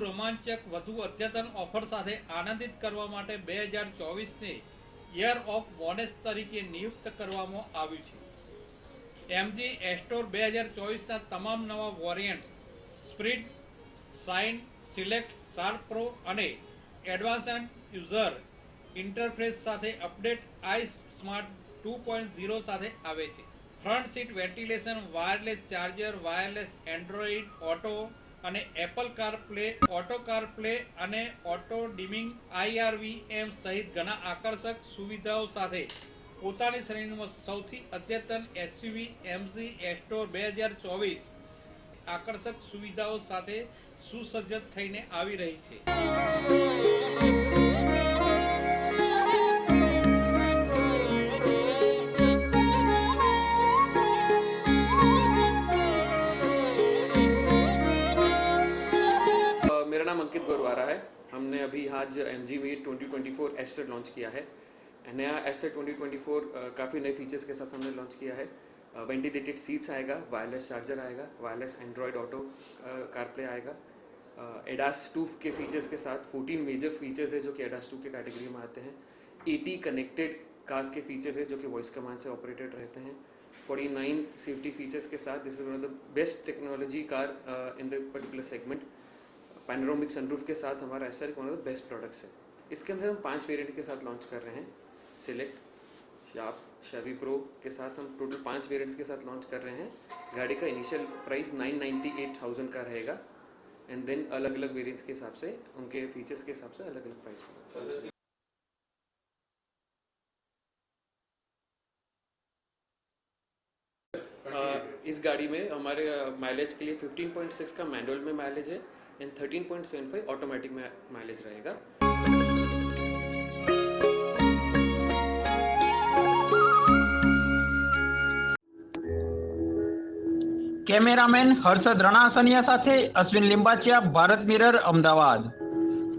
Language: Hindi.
રોમાંચક, વધુ અદ્યતન ઓફર સાથે આનંદિત કરવા માટે બે હજાર ચોવીસને યર ઓફ વોનેસ તરીકે નિયુક્ત કરવામાં આવ્યું છે. એમજી એસ્ટોર બે હજાર ચોવીસના તમામ નવા variants, sprint, shine, select sharp pro અને એડવાન્સ યુઝર ઇન્ટરફેસ સાથે update I smart two point zero સાથે આવે છે. Front seat ventilation, wireless charger, wireless Android auto અને Apple CarPlay auto CarPlay અને ઓટો ડિમિંગ આઈઆરવીએમ સહિત ઘણા આકર્ષક સુવિધાઓ સાથે પોતાની શ્રેણીમાં સૌથી અદ્યતન એસયુવી એમજી એસ્ટોર બે હજાર ચોવીસ આકર્ષક સુવિધાઓ સાથે સુસજ્જ થઈને આવી રહી છે. नाम अंकित गौरवारा है। हमने अभी आज एम जी में twenty twenty four asset launch किया है। नया एसेट ट्वेंटी ट्वेंटी फोर काफ़ी नए फीचर्स के साथ हमने लॉन्च किया है। वेंटिलेटेड सीट्स आएगा वायरलेस चार्जर आएगा वायरलेस एंड्रॉयड ऑटो कारप्ले आएगा। एडास टू के फीचर्स के साथ 14 मेजर फीचर्स है जो कि एडास टू के कैटेगरी में आते हैं। 80 कनेक्टेड कार्स के फीचर्स है जो कि वॉइस कमांड से ऑपरेटेड रहते हैं। 49 सेफ्टी फीचर्स के साथ this is one of the best technology car in the particular segment panoramic sunroof के साथ हमारा S R one of the best products है। इसके अंदर हम पाँच वेरिएंट के साथ लॉन्च कर रहे हैं। सिलेक्ट शार्प शवी प्रो के साथ हम टोटल पाँच वेरिएंट्स के साथ लॉन्च कर रहे हैं। गाड़ी का initial price nine ninety eight thousand का रहेगा। एंड देन अलग अलग वेरिएंट्स के हिसाब से, उनके फीचर्स के हिसाब से अलग अलग प्राइस इस गाड़ी में हमारे माइलेज के लिए 15.6 का मैनुअल में माइलेज है एंड 13.75 ऑटोमेटिक में माइलेज रहेगा કેમેરામેન હર્ષદ રણાસનિયા સાથે અશ્વિન લિંબાચિયા ભારત મિરર અમદાવાદ